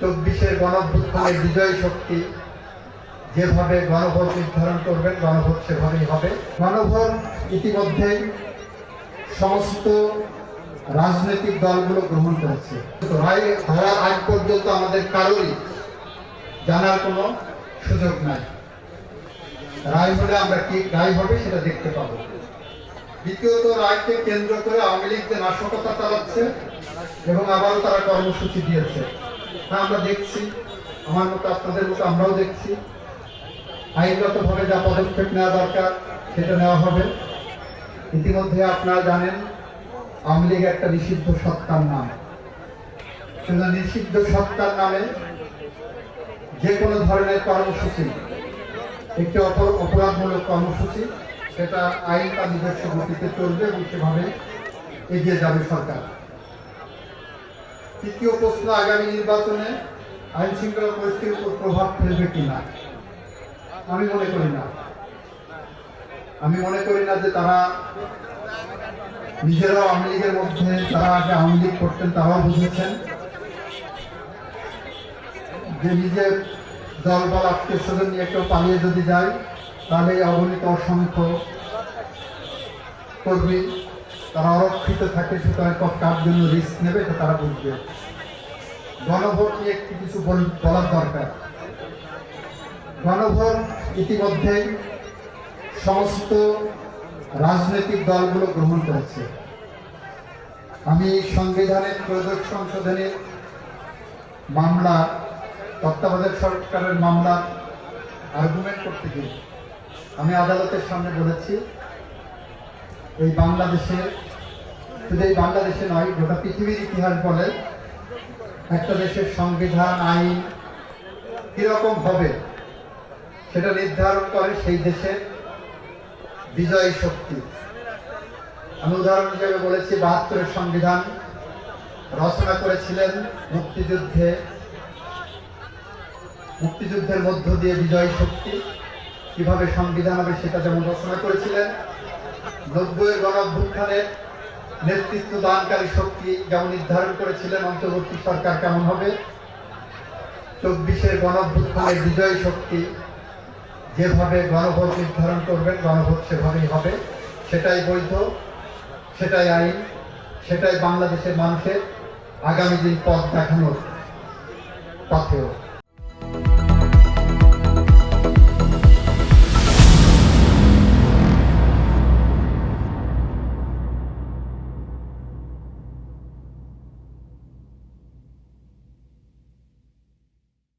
চব্বিশের গণভ্যুত্থানের বিজয় শক্তি যেভাবে গণভোট নির্ধারণ করবেন, গণভোট সেভাবেই হবে। গণভোট ইতিমধ্যেই সমস্ত রাজনৈতিক দলগুলো গ্রহণ করেছে। রায় হওয়ার আগ পর্যন্ত আমাদের কারোরই জানার কোনো সুযোগ নাই। রায় হলে আমরা কি রায় হবে সেটা দেখতে পাবো। দ্বিতীয়ত, রায়কে কেন্দ্র করে আওয়ামী লীগ যে নাশকতা চালাচ্ছে এবং আবারও তারা কর্মসূচি দিয়েছে। তা আমরা দেখছি। আমার মতো আপনাদের মতো আমরাও দেখছি। আইনগতভাবে যা পদক্ষেপ নেওয়া দরকার, সেটা নেওয়া হবে। ইতিমধ্যে আপনারা জানেন, আওয়ামী লীগ একটা নিষিদ্ধ সত্তার নাম। সেজন্য নিষিদ্ধ সত্তার নামে যে কোনো ধরনের কর্মসূচি, একটি অপর- অপরাধমূলক কর্মসূচি, সেটা আইন তার নিজস্ব গতিতে চলবে এবং সেভাবে এগিয়ে যাবে সরকার। তৃতীয় প্রশ্ন আগামী নির্বাচনে আইন শৃঙ্খলা পরিস্থিতির উপর প্রভাব ফেলবে কিনা? আমি মনে করি না। আমি মনে করি না যে তারা নিজেরা আওয়ামী লীগের মধ্যে তারা আগে আওয়ামী লীগ করতেন, তারাও বুঝেছেন। যে নিজের দল বল আত্মীয় স্বজন নিয়ে কেউ পালিয়ে যদি যায়, তাহলে অগণিত অসংখ্য কর্মী তারা অরক্ষিত থাকে, সুতরাং কার জন্য রিস্ক নেবে এটা তারা বুঝবে। গণভোট নিয়ে একটু কিছু বল- বলার দরকার। গণভোট ইতিমধ্যে সমস্ত রাজনৈতিক দলগুলো গ্রহণ করেছে। আমি সংবিধানের ত্রয়োদশ সংশোধনের মামলা, তত্ত্বাবধায়ক সরকারের মামলা আর্গুমেন্ট করতে গিয়ে আমি আদালতের সামনে বলেছি এই বাংলাদেশে, শুধু এই বাংলাদেশে নয়, গোটা পৃথিবীর ইতিহাস বলে একটা দেশের সংবিধান, আইন কীরকম হবে সেটা নির্ধারণ করে সেই দেশের বিজয়ী শক্তি। আমি উদাহরণ হিসেবে বলেছি, বাহাত্তরের সংবিধান রচনা করেছিলেন মুক্তিযুদ্ধে, মুক্তিযুদ্ধের মধ্য দিয়ে বিজয় শক্তি। কীভাবে সংবিধান হবে সেটা যেমন রচনা করেছিলেন নব্বইয়ের গণঅভ্যুত্থানের নেতৃত্ব দানকারী শক্তি যেমন নির্ধারণ করেছিলেন অন্তর্বর্তী সরকার কেমন হবে? চব্বিশের গণঅভ্যুত্থানের বিজয় শক্তি যেভাবে গণভোট নির্ধারণ করবেন, গণভোট সেভাবেই হবে। সেটাই বৈধ, সেটাই আইন, সেটাই বাংলাদেশের মানুষের আগামী দিন পথ দেখানোর পথেও।